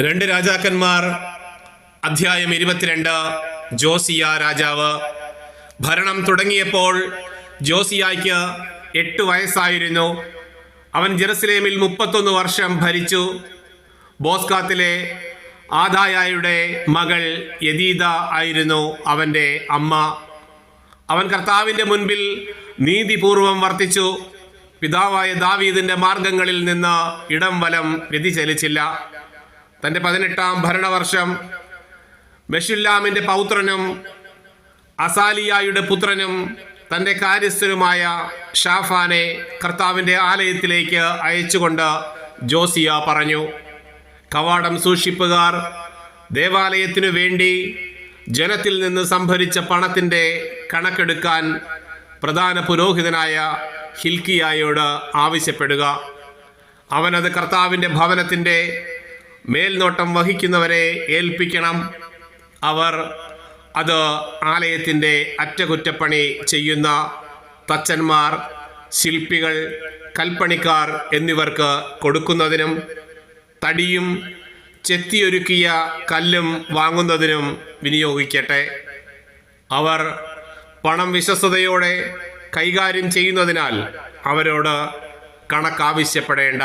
രണ്ട് രാജാക്കന്മാർ അധ്യായം ഇരുപത്തിരണ്ട് ജോസിയ രാജാവ്. ഭരണം തുടങ്ങിയപ്പോൾ ജോസിയായ്ക്ക് എട്ട് വയസ്സായിരുന്നു. അവൻ ജെറുസലേമിൽ മുപ്പത്തൊന്ന് വർഷം ഭരിച്ചു. ബോസ്കാത്തിലെ ആദായായുടെ മകൾ യദീദ ആയിരുന്നു അവന്റെ അമ്മ. അവൻ കർത്താവിന്റെ മുൻപിൽ നീതിപൂർവം വർത്തിച്ചു. പിതാവായ ദാവീദിന്റെ മാർഗങ്ങളിൽ നിന്ന് ഇടം വലം വ്യതിചലിച്ചില്ല. തന്റെ പതിനെട്ടാം ഭരണവർഷം മെഷുല്ലാമിന്റെ പൗത്രനും അസാലിയായുടെ പുത്രനും തന്റെ കാര്യസ്ഥനുമായ ഷാഫാനെ കർത്താവിന്റെ ആലയത്തിലേക്ക് അയച്ചുകൊണ്ട് ജോസിയ പറഞ്ഞു കവാടം സൂക്ഷിപ്പുകാർ ദേവാലയത്തിനു വേണ്ടി ജനത്തിൽ നിന്ന് സംഭരിച്ച പണത്തിന്റെ കണക്കെടുക്കാൻ പ്രധാന പുരോഹിതനായ ഹിൽക്കിയായോട് ആവശ്യപ്പെടുക. അവനത് കർത്താവിന്റെ ഭവനത്തിന്റെ മേൽനോട്ടം വഹിക്കുന്നവരെ ഏൽപ്പിക്കണം. അവർ അത് ആലയത്തിന്റെ അറ്റകുറ്റപ്പണി ചെയ്യുന്ന തച്ചന്മാർ ശില്പികൾ കൽപ്പണിക്കാർ എന്നിവർക്ക് കൊടുക്കുന്നതിനും തടിയും ചെത്തിയൊരുക്കിയ കല്ലും വാങ്ങുന്നതിനും വിനിയോഗിക്കട്ടെ. അവർ പണം വിശ്വസ്തയോടെ കൈകാര്യം ചെയ്യുന്നതിനാൽ അവരോട് കണക്കാവശ്യപ്പെടേണ്ട.